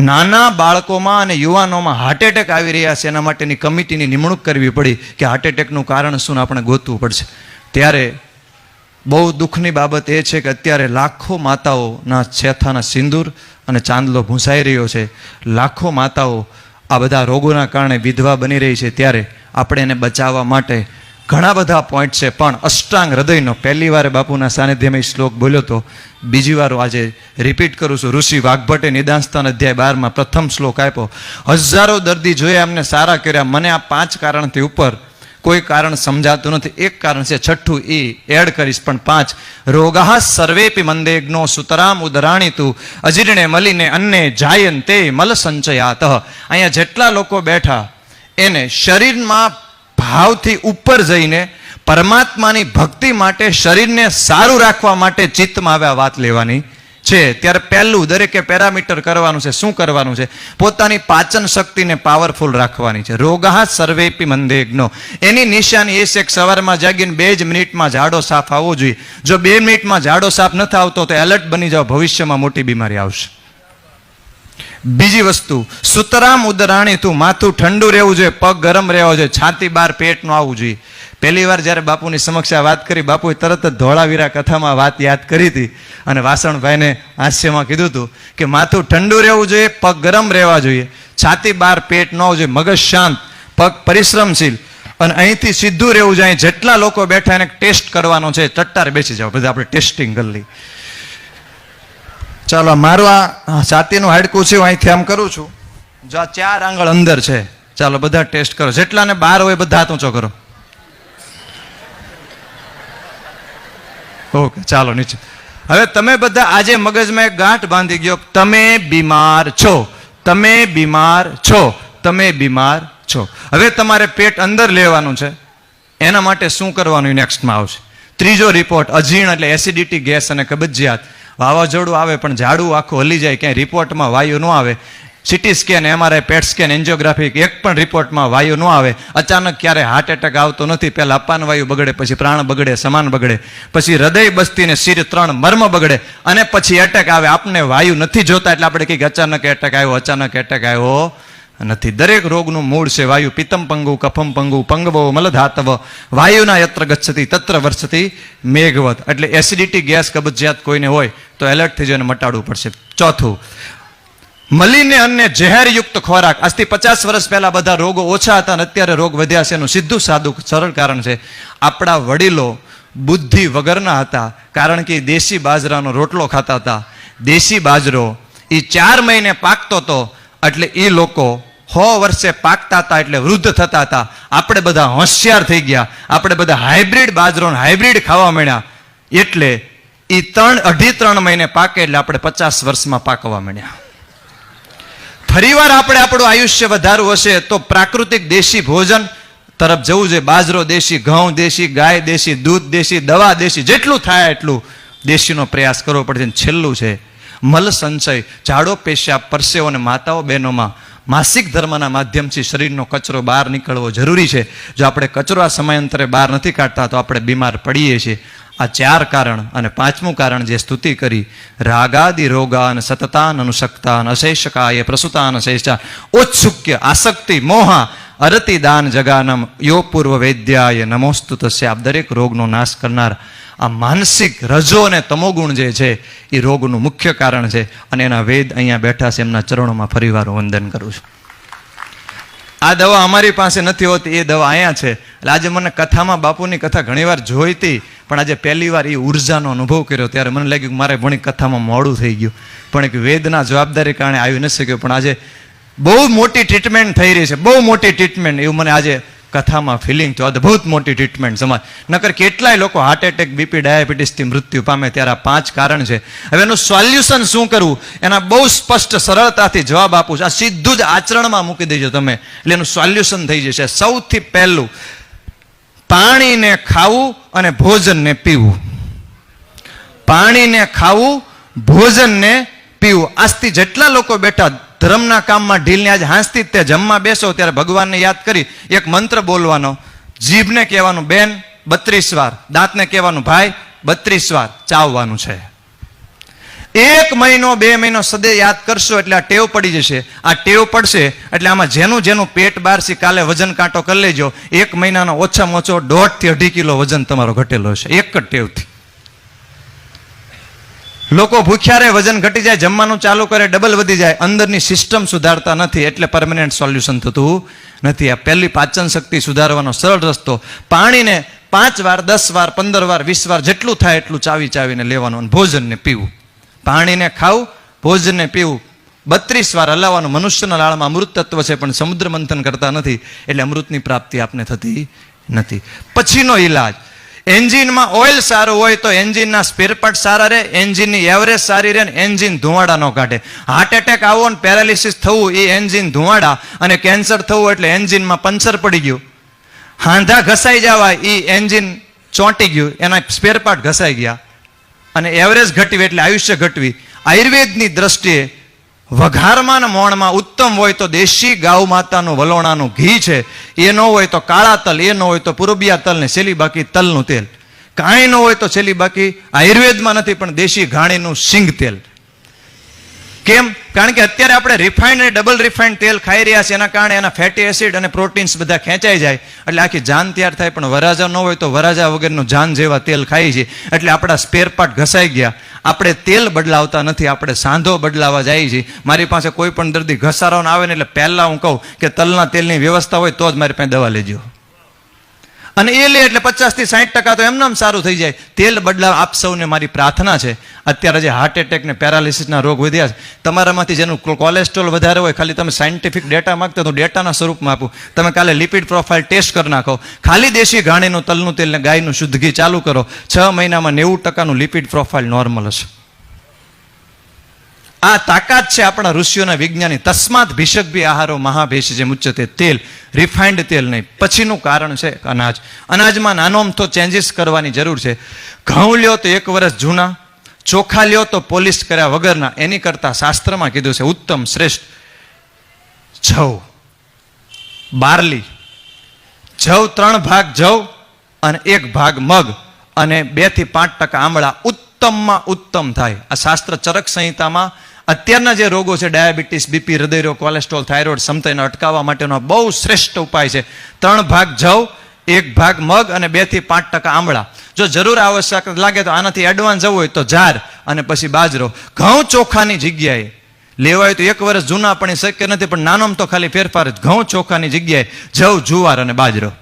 નાના બાળકોમાં અને યુવાનોમાં હાર્ટ એટેક આવી રહ્યા છે, એના માટેની કમિટીની નિમણૂક કરવી પડી કે હાર્ટ એટેકનું કારણ શું આપણે ગોતવું પડશે. ત્યારે બહુ દુઃખની બાબત એ છે કે અત્યારે લાખો માતાઓના છેથાના સિંદૂર અને ચાંદલો ભૂંસાઈ રહ્યો છે. લાખો માતાઓ આ બધા રોગોના કારણે વિધવા બની રહી છે. ત્યારે આપણે એને બચાવવા માટે ઘણા બધા પોઈન્ટ છે, પણ અષ્ટાંગ હૃદયનો પહેલી વારે બાપુના સાનિધ્યમાં શ્લોક બોલ્યો તો બીજી વાર આજે રિપીટ કરું છું. ઋષિ વાઘભટ્ટે નિદાનસ્થાન અધ્યાય બારમાં પ્રથમ શ્લોક આપ્યો, હજારો દર્દી જોયા એમને સારા કર્યા. મને આ પાંચ કારણથી ઉપર કોઈ કારણ સમજાતું નથી. એક કારણ છે છઠ્ઠું એ એડ કરીશ, પણ પાંચ, રોગા સર્વેપી મંદેગ્નો સુતરામ ઉદરાણી તું અજીર્ણે મલીને અન્ને જાયન તે મલ સંચયાત અહીંયા જેટલા લોકો બેઠા, એને શરીરમાં ભાવથી ઉપર જઈને પરમાત્માની ભક્તિ માટે શરીરને સારું રાખવા માટે ચિત્તમાં આવ્યા વાત લેવાની છે. ત્યારે પહેલું દરેકે પેરામીટર કરવાનું છે, શું કરવાનું છે? પોતાની પાચન શક્તિને પાવરફુલ રાખવાની છે. રોગા સર્વેપી મંદેગ્નો. એની નિશાની એ છે કે સવારમાં જાગીને બે જ મિનિટમાં ઝાડો સાફ આવવો જોઈએ. જો બે મિનિટમાં ઝાડો સાફ નથી આવતો તો એલર્ટ બની જાઓ, ભવિષ્યમાં મોટી બીમારી આવશે. બીજી વસ્તુ, સુતરામ ઉદરાણી તું માથું ઠંડુ રહેવું જોઈએ, પગ ગરમ રહેવો જોઈએ, છાતી બાર પેટનું આવવું જોઈએ. પહેલી વાર જ્યારે બાપુની સમક્ષ વાત કરી, બાપુએ તરત જ ધોળાવીરા કથામાં વાત યાદ કરી હતી. અને વાસણભાઈને હાસ્યમાં કીધું હતું કે માથું ઠંડુ રહેવું જોઈએ, પગ ગરમ રહેવા જોઈએ, છાતી બાર પેટ ન હોવું જોઈએ, મગજ શાંત, પગ પરિશ્રમશીલ. અને અહીંથી સીધું રહેવું જોઈએ, જેટલા લોકો બેઠા એને ટેસ્ટ કરવાનો છે ચટ્ટાર બેસી જાઓ, બધા આપણે ટેસ્ટિંગ કરી લઈએ. ચાલો મારું આ છાતીનું હાડકું છે, હું અહીંથી આમ કરું છું. જો આ ચાર આંગળ અંદર છે, ચાલો, બધા ટેસ્ટ કરો. જેટલાને બાર હોય બધા હાથ ઊંચો કરો. ઓકે, ચાલો, નીચે. હવે તમે બધા આજે મગજમાં એક ગાંઠ બાંધી ગયો, તમે બીમાર છો. તમે બીમાર છો. તમે બીમાર છો. હવે તમારે પેટ અંદર લેવાનું છે. એના માટે શું કરવાનું નેક્સ્ટમાં આવશે. ત્રીજો રિપોર્ટ અજીર્ણ એટલે એસિડિટી ગેસ અને કબજિયાત વાવાઝોડું આવે, પણ ઝાડું આખું હલી જાય, ક્યાંય રિપોર્ટમાં વાયુ ન આવે. CT scan MRI PET scan angiography એક પણ રિપોર્ટમાં વાયુ ન આવે. અચાનક ક્યારે હાર્ટ એટેક આવતો નથી, પહેલાં અપાન વાયુ બગડે, પછી પ્રાણ બગડે, સમાન બગડે, પછી હૃદય બસ્તીને શિર ત્રણ મર્મ બગડે, અને પછી એટેક આવે. આપને વાયુ નથી જોતા એટલે આપણે કહીએ અચાનક એટેક આવ્યો, અચાનક એટેક આવ્યો. નથી દરેક રોગનું મૂળ છે વાયુ પિત્તમ પંગુ કફમ પંગુ પંગવો મલધાતવ વાયુના યત્ર ગચ્છતી તત્ર વર્ષતી મેઘવત એટલે એસિડિટી ગેસ કબજિયાત કોઈને હોય તો એલર્ટ થઈ જઈને મટાડવું પડશે ચોથું મલીને અન્ય ઝેરયુક્ત ખોરાક આજથી પચાસ વર્ષ પહેલાં બધા રોગો ઓછા હતા અને અત્યારે રોગ વધ્યા છે એનું સીધું સાદું સરળ કારણ છે આપણા વડીલો બુદ્ધિ વગરના હતા કારણ કે દેશી બાજરાનો રોટલો ખાતા હતા દેશી બાજરો એ ચાર મહિને પાકતો હતો એટલે એ લોકો સો વર્ષે પાકતા હતા એટલે વૃદ્ધ થતા હતા. આપણે બધા હોશિયાર થઈ ગયા. આપણે બધા હાઇબ્રિડ બાજરો હાઇબ્રિડ ખાવા માંડ્યા એટલે એ ત્રણ, અઢી, ત્રણ મહિને પાકે એટલે આપણે પચાસ વર્ષમાં પાકવા માંડ્યા ફરીવાર આપણે આપણું આયુષ્ય વધારવું હશે તો પ્રાકૃતિક દેશી ભોજન, તરફ જવું છે બાજરો દેશી, ઘઉં દેશી, ગાય દેશી, દૂધ દેશી, દવા દેશી, જેટલું થાય એટલું દેશીનો પ્રયાસ કરવો પડશે. છેલ્લું છે, મલ સંચય. ઝાડો પેશ્યા પરસેવો અને માતાઓ બહેનોમાં માસિક ધર્મના માધ્યમથી શરીરનો કચરો બહાર નીકળવો જરૂરી છે. જો આપણે કચરો આ સમયાંતરે બહાર નથી કાઢતા, તો આપણે બીમાર પડીએ છીએ. આ ચાર કારણ અને પાંચમું કારણ જે સ્તુતિ કરી, રાગાદિ રોગાન સતતાન અનુસક્તાન અશેષકાય પ્રસુતાન અશેષા. ઉત્સુક્ય, આસક્તિ, મોહા અરતિ દાન જગાનમ યો પૂર્વ વૈદ્યાય નમોસ્તુ તસ્ય. દરેક રોગનો નાશ કરનાર આ માનસિક રજો અને તમોગુણ જે છે, એ રોગનું મુખ્ય કારણ છે અને એના વેદ અહીંયા બેઠા છે, એમના ચરણોમાં ફરીવાર વંદન કરું છું. આ દવા અમારી પાસે નથી હોતી, એ દવા અહીંયા છે. એટલે આજે મને કથામાં બાપુની કથા ઘણીવાર જોઈતી, પણ આજે પહેલી વાર એ ઉર્જાનો અનુભવ કર્યો, ત્યારે મને લાગ્યું કે મારે ભણી કથામાં મોડું થઈ ગયું. પણ એક વેદના જવાબદારી કારણે આવી ન શક્યું, પણ આજે બહુ મોટી ટ્રીટમેન્ટ થઈ રહી છે, બહુ મોટી ટ્રીટમેન્ટ એવું મને આજે કથામાં ફિલિંગ થયું. અદ્ભુત મોટી ટ્રીટમેન્ટ સમાજ. નકર કેટલાય લોકો હાર્ટ એટેક બીપી ડાયાબિટીસથી મૃત્યુ પામે ત્યારે આ પાંચ કારણ છે. હવે એનું સોલ્યુશન શું કરવું? એના બહુ સ્પષ્ટ સરળતાથી જવાબ આપું છું. આ સીધું જ આચરણમાં મૂકી દેજો તમે. એટલે એનું સોલ્યુશન થઈ જશે. સૌથી પહેલું, પાણીને ખાવું અને ભોજનને પીવું. પાણીને ખાવું, ભોજનને પીવું. આજથી જેટલા લોકો બેઠા ધર્મના કામમાં ઢીલને આજે હાંસતી તે જમવા બેસો ત્યારે ભગવાનને યાદ કરી એક મંત્ર બોલવાનો. જીભને કહેવાનું, બેન, બત્રીસ વાર. દાંતને કહેવાનું, ભાઈ, બત્રીસ વાર. ચાવવાનું છે. એક મહિનો, બે મહિનો સદે યાદ કરશો એટલે આ ટેવ પડી જશે. આ ટેવ પડશે એટલે આમાં જેનું જેનું પેટ બારસી કાલે વજન કાંટો કરી લેજો. એક મહિનાનો ઓછામાં ઓછો દોઢથી અઢી કિલો વજન તમારો ઘટેલો હશે. એક જ ટેવથી. લોકો ભૂખ્યા રહે વજન ઘટી જાય, જમવાનું ચાલુ કરે ડબલ વધી જાય, અંદરની સિસ્ટમ સુધારતા નથી, એટલે પરમનન્ટ સોલ્યુશન થતું નથી. આ પહેલી પાચન શક્તિ સુધારવાનો સરળ રસ્તો. પાણીને પાંચ વાર, દસ વાર, પંદર વાર, વીસ વાર જેટલું થાય એટલું ચાવી ચાવીને લેવાનું અને ભોજનને પીવું. પાણીને ખાવું, ભોજનને પીવું. બત્રીસ વાર હલાવવાનું. મનુષ્યના લાળમાં અમૃત તત્વ છે, પણ સમુદ્ર મંથન કરતા નથી, એટલે અમૃતની પ્રાપ્તિ આપને થતી નથી. પછીનો ઈલાજ. એન્જિનમાં ઓઇલ સારું હોય તો એન્જિનના સ્પેરપાર્ટ સારા રહે, એન્જિનની એવરેજ સારી રહે ને એન્જિન ધુવાડા ન કાઢે. હાર્ટ એટેક આવો ને પેરાલિસિસ થવું, એ એન્જિન ધુવાડા અને કેન્સર થવું એટલે એન્જિનમાં પંચર પડી ગયું. હાંધા ઘસાઈ જવા એ એન્જિન ચોંટી ગયું, એના સ્પેરપાર્ટ ઘસાઈ ગયા. અને એવરેજ ઘટવી એટલે આયુષ્ય ઘટવી. આયુર્વેદની દ્રષ્ટિએ વઘારમાં મોણમાં ઉત્તમ હોય તો દેશી ગાઉ માતાનું વલોણાનું ઘી છે. એ ન હોય તો કાળા તલ, એ ન હોય તો પૂરબિયા તલ ને છેલ્લી બાકી તલનું તેલ. કાંઈ ન હોય તો છેલ્લી બાકી આયુર્વેદમાં નથી પણ દેશી ઘાણીનું સિંગ તેલ. કેમ? કારણ કે અત્યારે આપણે રિફાઇન્ડ અને ડબલ રિફાઇન્ડ તેલ ખાઈ રહ્યા છે એના કારણે એના ફેટી એસિડ અને પ્રોટીન્સ બધા ખેંચાઈ જાય. એટલે આખી જાન તૈયાર થાય, પણ વરાજા ન હોય તો વરાજા વગરનું જાન જેવા તેલ ખાઈ છે. એટલે આપણા સ્પેરપાર્ટ ઘસાઈ ગયા. આપણે તેલ બદલાવતા નથી, આપણે સાંધો બદલાવા જાય છે. મારી પાસે કોઈ પણ દર્દી ઘસારો આવે ને એટલે પહેલાં હું કહું કે તલના તેલની વ્યવસ્થા હોય તો જ મારી પાસે દવા લેજો. અને એ લે એટલે પચાસથી સાઠ ટકા તો એમનામ સારું થઈ જાય. તેલ બદલાવ આપ સૌને મારી પ્રાર્થના છે. અત્યારે જે હાર્ટ એટેક ને પેરાલિસિસના રોગ વધ્યા છે, તમારામાંથી જેનું કોલેસ્ટ્રોલ વધારે હોય, ખાલી તમે સાયન્ટિફિક ડેટા માગતા તો ડેટાના સ્વરૂપમાં આપું. તમે કાલે લિપિડ પ્રોફાઇલ ટેસ્ટ કરી નાખો. ખાલી દેશી ઘાણીનું તલનું તેલ ને ગાયનું શુદ્ધ ઘી ચાલુ કરો. છ મહિનામાં નેવું ટકાનું લિપિડ પ્રોફાઇલ નોર્મલ હશે. આ તાકાત છે આપણા ઋષિઓના વિજ્ઞાની તસ્માત ભીષક બી આહારો મહાભેષ જે મુચ્ચતે તેલ રિફાઇન્ડ તેલ નહીં. પછીનું કારણ છે અનાજ. અનાજમાં નાનો અમથો ચેન્જીસ કરવાની જરૂર છે. ઘઉં લ્યો તો એક વર્ષ જૂના, ચોખા લ્યો તો પોલિશ કર્યા વગરના. એની કરતાં શાસ્ત્રમાં કીધું છે, ઉત્તમ શ્રેષ્ઠ જવ. બારલી. જવ ત્રણ ભાગ જવ અને એક ભાગ મગ અને બેથી પાંચ ટકા આમળા ઉત્તમમાં ઉત્તમ થાય. આ શાસ્ત્ર ચરક સંહિતામાં અત્યારના જે રોગો છે, ડાયાબિટીસ, બીપી, હૃદયરોગ, કોલેસ્ટ્રોલ, થાઇરોઇડ, સમતાઈને અટકાવવા માટેનો બહુ શ્રેષ્ઠ ઉપાય છે. ત્રણ ભાગ જવ, એક ભાગ મગ અને બેથી પાંચ ટકા આમળા. જો જરૂર આવશ્યક લાગે તો આનાથી એડવાન્સ જવું હોય તો જાર અને પછી બાજરો. ઘઉં ચોખાની જગ્યાએ. લેવાય તો એક વર્ષ જૂના પણ એ શક્ય નથી, પણ નાનોમ તો ખાલી ફેરફાર જ. ઘઉં ચોખાની જગ્યાએ જવ, જુવાર અને બાજરો.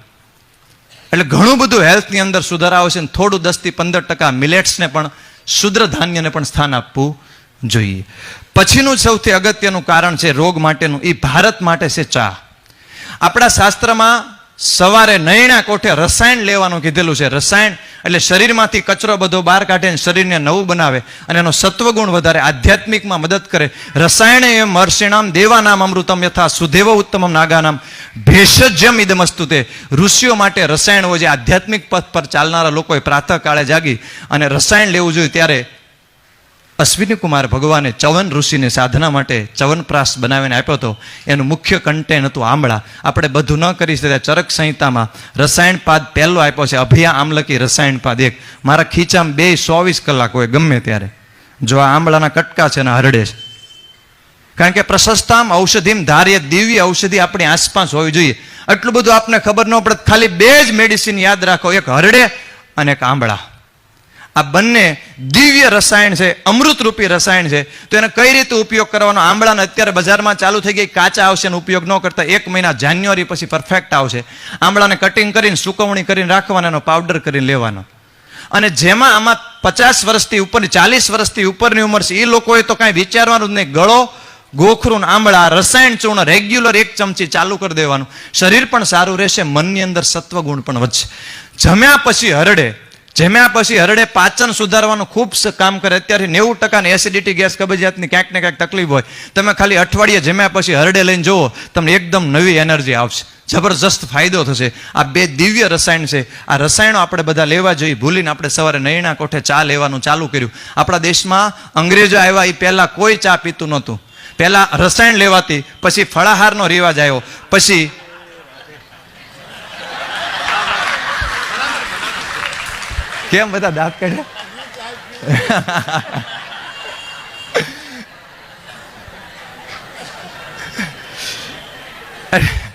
એટલે ઘણું બધું હેલ્થની અંદર સુધારા આવશે ને થોડું દસથી પંદર ટકા મિલેટ્સને પણ, શુદ્ર ધાન્યને પણ સ્થાન આપવું. જોઈએ. પછીનું સૌથી અગત્યનું કારણ છે રોગ માટેનું. એ ભારત માટે છે ચા. આપણા શાસ્ત્રમાં સવારે નૈણા કોઠે રસાયણ લેવાનું કીધેલું છે. રસાયણ એટલે શરીરમાંથી કચરો બધો બહાર કાઢે શરીરને નવું બનાવે અને એનો સત્વગુણ વધારે. આધ્યાત્મિકમાં મદદ કરે. રસાયણ એમ હર્ષિણામ દેવાનામ અમૃતમ યથા સુદેવ ઉત્તમમ નાગાનામ ભેષજ્યમ ઇદમસ્તુ તે. ઋષિઓ માટે રસાયણ હોય જે આધ્યાત્મિક પથ પર ચાલનારા લોકોએ પ્રાતઃકાળે જાગી અને રસાયણ લેવું જોઈએ ત્યારે અશ્વિની કુમાર ભગવાને ચવન ઋષિને સાધના માટે ચવનપ્રાસ બનાવીને આપ્યો હતો. એનું મુખ્ય કન્ટેન હતું આંબળા. આપણે બધું ન કરી શકતા ચરક સંહિતામાં રસાયણ પાદ પહેલો આપ્યો છે. અભિયા આમલકી રસાયણ પાદ એક. મારા ખીચામાં બે ચોવીસ કલાક હોય ગમે ત્યારે. જો આ આંબળાના કટકા છે ને હરડે છે. કારણ કે પ્રશસ્તામ ઔષધિમ ધાર્ય દિવ્ય ઔષધિ આપણી આસપાસ હોવી જોઈએ. આટલું બધું આપને ખબર ન પડે. ખાલી બે જ મેડિસિન યાદ રાખો. એક હરડે અને એક આંબળા. આ બંને દિવ્ય રસાયણ છે, અમૃતરૂપી રસાયણ છે. તો એને કઈ રીતે ઉપયોગ કરવાનો? આંબળાને અત્યારે બજારમાં ચાલુ થઈ ગઈ, કાચા આવશે ને ઉપયોગ ન કરતા એક મહિના, જાન્યુઆરી પછી પરફેક્ટ આવશે. આંબળાને કટિંગ કરીને, સુકવણી કરીને રાખવાનો, એનો પાવડર કરીને લેવાનો. અને જેમાં આમાં પચાસ વર્ષથી ઉપરની ચાલીસ વર્ષથી ઉપરની ઉંમર છે એ લોકોએ તો કાંઈ વિચારવાનું જ નહીં. ગળો, ગોખરું આંબળા, રસાયણ ચૂર્ણ રેગ્યુલર એક ચમચી ચાલુ કરી દેવાનું. શરીર પણ સારું રહેશે, મનની અંદર સત્વગુણ પણ વધશે. જમ્યા પછી હરડે જમ્યા પછી હરડે પાચન સુધારવાનું ખૂબ કામ કરે. અત્યારે નેવું ટકાની એસિડિટી ગેસ કબજિયાતની ક્યાંક ને ક્યાંક તકલીફ હોય. તમે ખાલી અઠવાડિયે જમ્યા પછી હરડે લઈને જુઓ, તમને એકદમ નવી એનર્જી આવશે. જબરજસ્ત ફાયદો થશે. આ બે દિવ્ય રસાયણ છે. આ રસાયણો આપણે બધા લેવા જોઈએ. ભૂલીને આપણે સવારે નૈણા કોઠે ચા લેવાનું ચાલુ કર્યું. આપણા દેશમાં અંગ્રેજો આવ્યા એ પહેલાં કોઈ ચા પીતું નહોતું. પહેલાં રસાયણ લેવાતી, પછી ફળાહારનો રિવાજ આવ્યો. પછી કેમ બધા દાંત કાઢે અરે